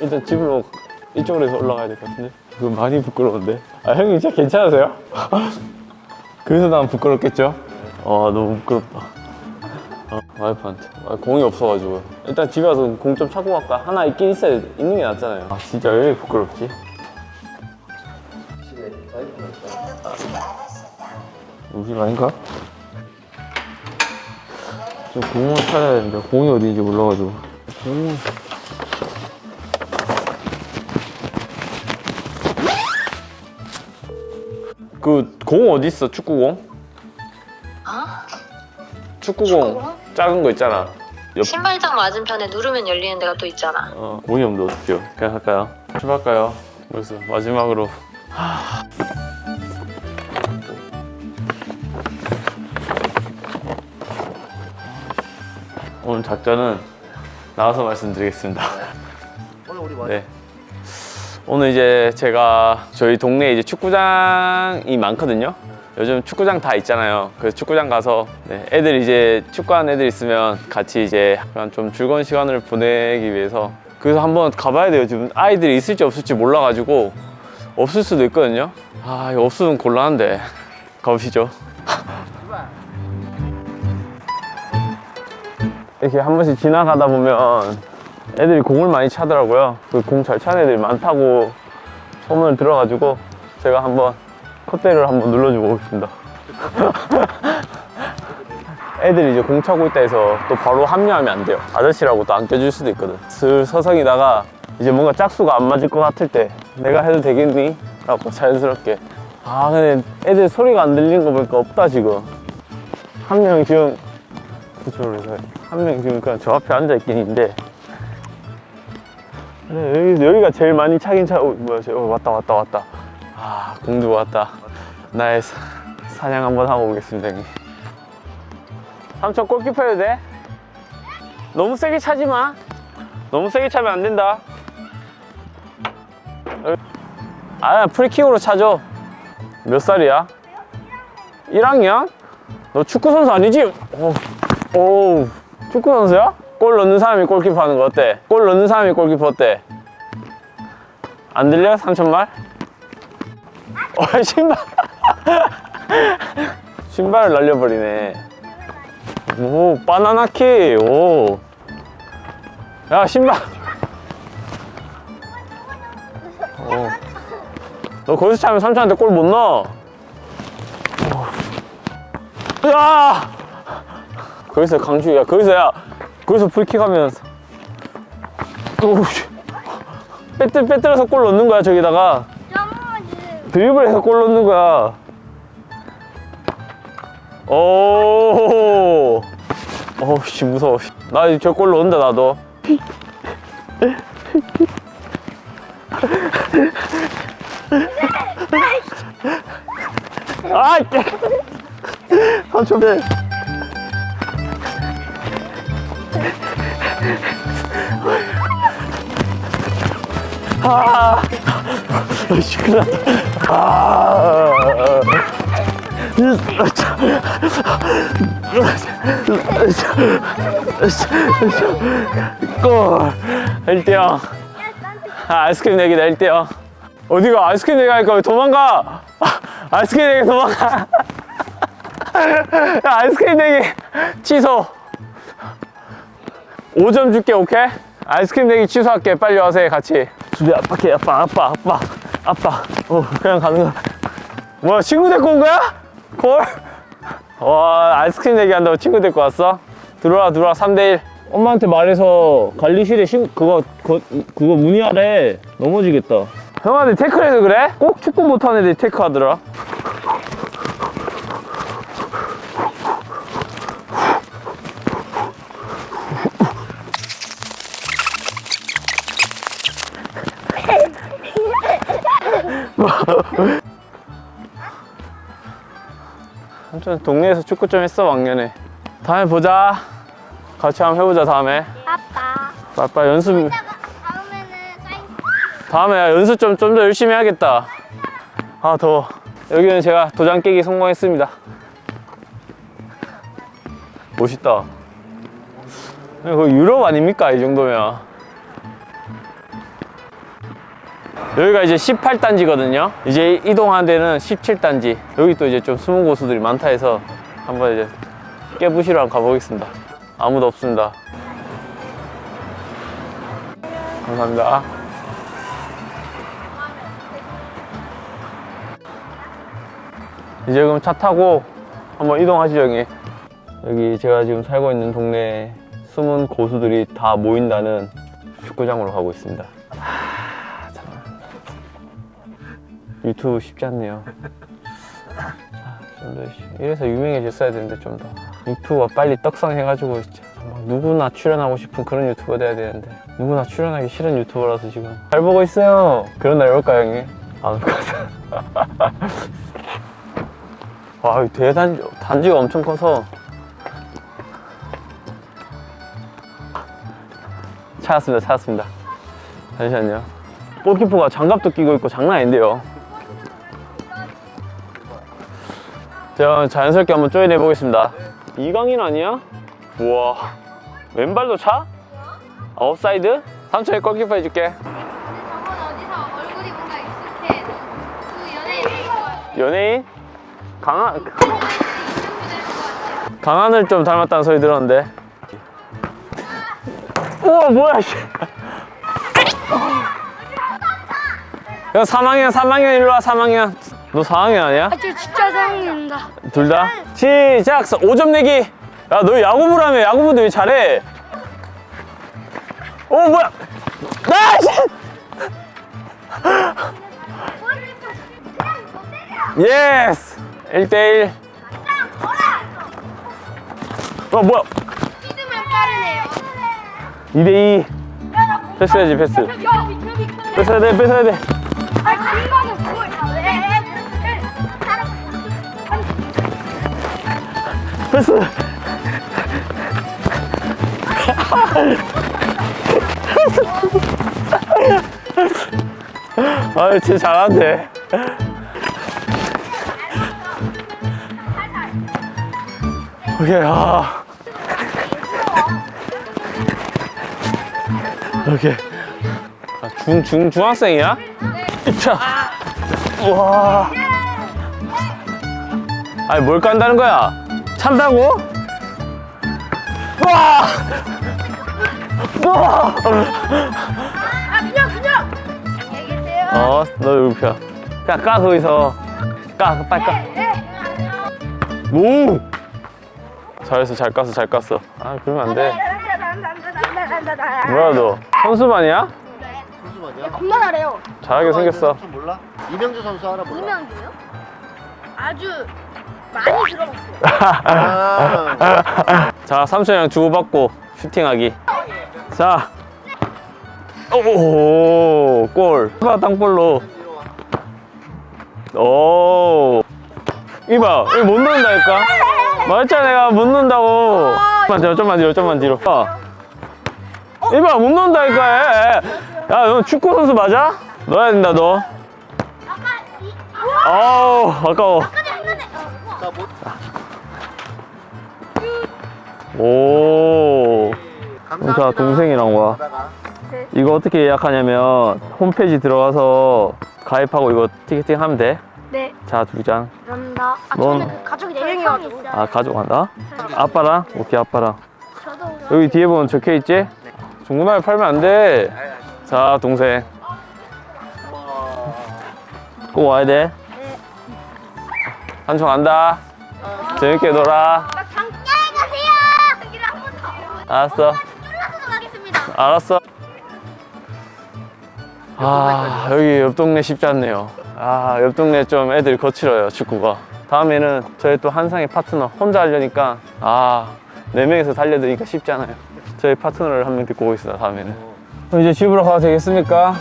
일단 집으로 이쪽으로 해서 올라가야 될 것 같은데 그거 많이 부끄러운데 아 형님 진짜 괜찮으세요? 그래서 난 부끄럽겠죠? 아 너무 부끄럽다 어, 와이프한테 아, 공이 없어가지고 일단 집에 와서 공 좀 찾고 갈까? 하나 있긴 있어야 있는 게 낫잖아요 아 진짜 왜 이렇게 부끄럽지? 집에 와이프가 있다. 우리 아닌가? 좀 공을 찾아야 되는데 공이 어디인지 몰라가지고 공을 그 공 어디 있어 축구공? 어? 축구공, 축구공? 작은 거 있잖아 옆 신발장 맞은편에 누르면 열리는 데가 또 있잖아. 어, 공이 없는데 어떡해요 그냥 할까요? 출발할까요? 그래서 마지막으로 오늘 작전은 나와서 말씀드리겠습니다 오늘 우리 와이프 네. 오늘 이제 제가 저희 동네에 이제 축구장이 많거든요. 요즘 축구장 다 있잖아요. 그래서 축구장 가서 네, 애들 이제 축구하는 애들 있으면 같이 이제 약간 좀 즐거운 시간을 보내기 위해서 그래서 한번 가봐야 돼요. 지금 아이들이 있을지 없을지 몰라가지고 없을 수도 있거든요. 아, 이거 없으면 곤란한데 가보시죠. 이렇게 한 번씩 지나가다 보면 애들이 공을 많이 차더라고요. 그 공 잘 차는 애들이 많다고 소문을 들어가지고 제가 한번 콧대를 한번 눌러주고 오겠습니다. 애들이 이제 공 차고 있다 해서 또 바로 합류하면 안 돼요. 아저씨라고 또 안 껴줄 수도 있거든. 슬 서성이다가 이제 뭔가 짝수가 안 맞을 것 같을 때 내가 해도 되겠니? 라고 자연스럽게. 아, 근데 애들 소리가 안 들리는 거 보니까 없다, 지금. 한 명 지금, 그쵸, 그래서 한 명 지금 그냥 저 앞에 앉아 있긴 있는데 네, 여기, 여기 가 제일 많이 차긴 차. 어, 뭐야, 저, 어, 왔다, 왔다, 왔다. 아, 공주 왔다. 나의 사, 사냥 한번 하고 오겠습니다, 형님. 삼촌 골키퍼 해도 돼? 너무 세게 차지 마. 너무 세게 차면 안 된다. 어, 아, 프리킥으로 차죠. 몇 살이야? 1학년? 너 축구 선수 아니지? 오, 오, 축구 선수야? 골 넣는 사람이 골키퍼 하는 거 어때? 골 넣는 사람이 골키퍼 어때? 안 들려? 삼촌 말? 어, 신발. 신발을 날려버리네. 오, 바나나 키. 오. 야, 신발. 오. 너 거기서 차면 삼촌한테 골 못 넣어. 오. 야! 거기서 강주, 야, 거기서 야, 거기서 프리킥 하면. 오우, 씨. 빼뜨, 빼뜨려서 골 넣는 거야, 저기다가. 드리블해서 골 넣는 거야. 오. 어우, 씨, 무서워. 씨. 나 이제 저골 넣는다, 나도. 아, 이게. 삼촌 배. 아, 났다. 아. 골. 1대0. 아, 아이스크림 내기 다, 1대0. 어디가? 아이스크림 내기 왜 도망가? 아, 아이스크림 내기 도망가. 야, 아이스크림 내기 취소. 5점 줄게, 오케이? 아이스크림 내기 취소할게. 빨리 와서 같이. 준비, 게 아빠, 아빠, 아빠, 아빠. 어, 그냥 가는 거야. 뭐야, 친구 데리고 온 거야? 콜? 와, 아이스크림 내기 한다고 친구 데리고 왔어? 들어와, 들어와, 3대1. 엄마한테 말해서 관리실에 신, 그거, 그거, 그거 문의하래. 넘어지겠다. 형한테 태클해서 그래? 꼭 축구 못하는 애들이 태클 하더라. 삼촌 동네에서 축구 좀 했어 왕년에. 다음에 보자. 같이 한번 해보자 다음에. 아빠. 아빠 연습 다음에는 사인. 다음에 연습 좀 좀 더 열심히 해야겠다. 아 더워. 여기는 제가 도장 깨기 성공했습니다. 멋있다. 이거 유럽 아닙니까 이 정도면 여기가 이제 18단지거든요. 이제 이동하는 데는 17단지. 여기 또 이제 좀 숨은 고수들이 많다 해서 한번 이제 깨부시러 한번 가보겠습니다. 아무도 없습니다. 감사합니다. 이제 그럼 차 타고 한번 이동하시죠, 형님. 여기 제가 지금 살고 있는 동네에 숨은 고수들이 다 모인다는 축구장으로 가고 있습니다. 유튜브 쉽지 않네요. 아, 좀더 이래서 유명해졌어야 되는데 좀 더 유튜브가 빨리 떡상해가지고 진짜 막 누구나 출연하고 싶은 그런 유튜버 돼야 되는데 누구나 출연하기 싫은 유튜버라서 지금 잘 보고 있어요. 그런 날 올까요, 형님? 안 올 것 같아. 와, 이 대단지 단지가 엄청 커서 찾았습니다, 찾았습니다. 잠시만요. 골키퍼가 장갑도 끼고 있고 장난 아닌데요. 제가 자연스럽게 한번 조인해 보겠습니다. 이강인 아니야? 우와. 왼발도 차? 아웃사이드? 삼촌이 골키퍼 해줄게. 저번 어디서 얼굴이 뭔가 익숙해. 그 연예인인 것 같아. 연예인? 강한, 이름도 될것 같아. 강한을 좀 닮았다는 소리 들었는데. 우와, 뭐야, 씨. 야, 3학년, 3학년 일로 와, 3학년. 너 4학년 아니야? 저 진짜 사랑입니다. 둘 다? 시작! 5점 내기! 야, 너 야구부라며, 야구부도 왜 잘해? 오, 뭐야! 나! 씨! 예스! 1대1. 어, 뭐야! 믿으면 빠르네요. 2대2. 패스해야지, 패스. 뺏어야 돼, 뺏어야 돼. 아, 금방은 뭘? 패스! 아, 진짜 잘하는데. 오케이, 아. 오케이. 아, 중, 중, 중학생이야? 네. 자. 와. 아니, 뭘 깐다는 거야? 찬다고? 와! 와! 아, 그냥, 그냥! 안녕히 계세요. 어, 너 여기 펴. 까, 까, 거기서. 까, 빨리 까. 오! 잘했어, 잘 깠어, 잘 깠어. 아, 그러면 안 돼. 뭐야, 너? 선수반이야? 선수만이야? 겁나 잘해요. 잘하게 생겼어. 좀 몰라? 이명주 선수 알아 몰라? 이명주요? 아주 많이 들어봤어요. 아, 자, 삼촌이랑 주고받고 슈팅하기. 자. 오, 골. 봐, 땅볼로. 오. 이봐, 이거 못 넣는다니까? 말했잖아, 내가 못 넣는다고. 좀만 뒤로, 좀만 뒤로, 좀만 뒤로. 어. 이봐, 못 넣는다니까. 야, 너 축구 선수 맞아? 넣어야 된다, 너. 아우, 아까워. 자, 뭐, 오. 감사합니다. 자, 동생이랑 와. 가다가. 이거 어떻게 예약하냐면 홈페이지 들어가서 가입하고 이거 티켓팅 하면 돼. 네, 자, 두 장. 그런다. 아, 넌- 저는 그 가족이 네 명이어가지고. 아, 가져간다? 아빠랑? 오케이, 아빠랑. 저도 여기 뒤에 보면 적혀 있지? 중고나라 팔면 안 돼. 자, 동생. 꼭 와야 돼. 한청 간다. 재밌게 놀아. 안녕히 가세요. 여기를 한번 더. 알았어. 쫄라서 가겠습니다. 알았어. 아, 여기 옆 동네 쉽지 않네요. 아, 옆 동네 좀 애들이 거칠어요, 축구가. 다음에는 저희 또 한상의 파트너 혼자 하려니까 아, 네 명이서 달려드니까 쉽지 않아요. 저희 파트너를 한 명 데리고 오겠습니다, 다음에는. 그럼 이제 집으로 가도 되겠습니까?